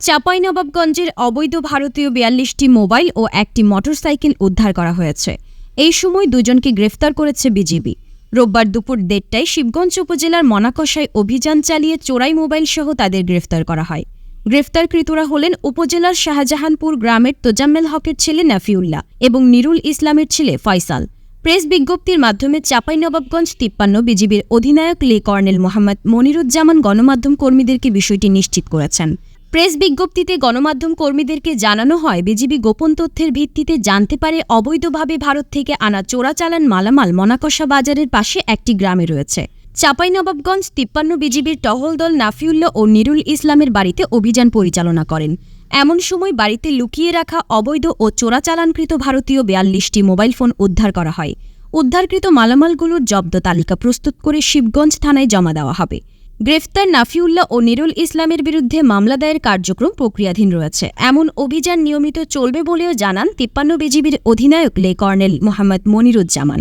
চাঁপাইনবাবগঞ্জের অবৈধ ভারতীয় বিয়াল্লিশটি মোবাইল ও একটি মোটরসাইকেল উদ্ধার করা হয়েছে। এই সময় দুজনকে গ্রেফতার করেছে বিজিবি। রোববার দুপুর দেড়টায় শিবগঞ্জ উপজেলার মনাকষায় অভিযান চালিয়ে চোরাই মোবাইল সহ তাদের গ্রেফতার করা হয়। গ্রেফতারকৃতরা হলেন উপজেলার শাহজাহানপুর গ্রামের তোজাম্মেল হকের ছেলে নাফিউল্লাহ এবং নিরুল ইসলামের ছেলে ফয়সাল। প্রেস বিজ্ঞপ্তির মাধ্যমে চাঁপাইনবাবগঞ্জ তিপ্পান্ন বিজিবির অধিনায়ক লে কর্নেল মোহাম্মদ মনিরুজ্জামান গণমাধ্যম কর্মীদেরকে বিষয়টি নিশ্চিত করেছেন। প্রেস বিজ্ঞপ্তিতে গণমাধ্যম কর্মীদেরকে জানানো হয়, বিজিবি গোপন তথ্যের ভিত্তিতে জানতে পারে অবৈধভাবে ভারত থেকে আনা চোরাচালান মালামাল মনাকষা বাজারের পাশে একটি গ্রামে রয়েছে। চাঁপাইনবাবগঞ্জ তিপ্পান্ন বিজিবির টহল দল নাফিউল্লাহ ও নিরুল ইসলামের বাড়িতে অভিযান পরিচালনা করেন। এমন সময় বাড়িতে লুকিয়ে রাখা অবৈধ ও চোরাচালানকৃত ভারতীয় বিয়াল্লিশটি মোবাইল ফোন উদ্ধার করা হয়। উদ্ধারকৃত মালামালগুলোর জব্দ তালিকা প্রস্তুত করে শিবগঞ্জ থানায় জমা দেওয়া হবে। গ্রেফতার নাফিউল্লাহ ও নিরুল ইসলামের বিরুদ্ধে মামলা দায়ের কার্যক্রম প্রক্রিয়াধীন রয়েছে। এমন অভিযান নিয়মিত চলবে বলেও জানান তিপ্পান্ন বিজিবির অধিনায়ক লে কর্নেল মোহাম্মদ মনিরুজ্জামান।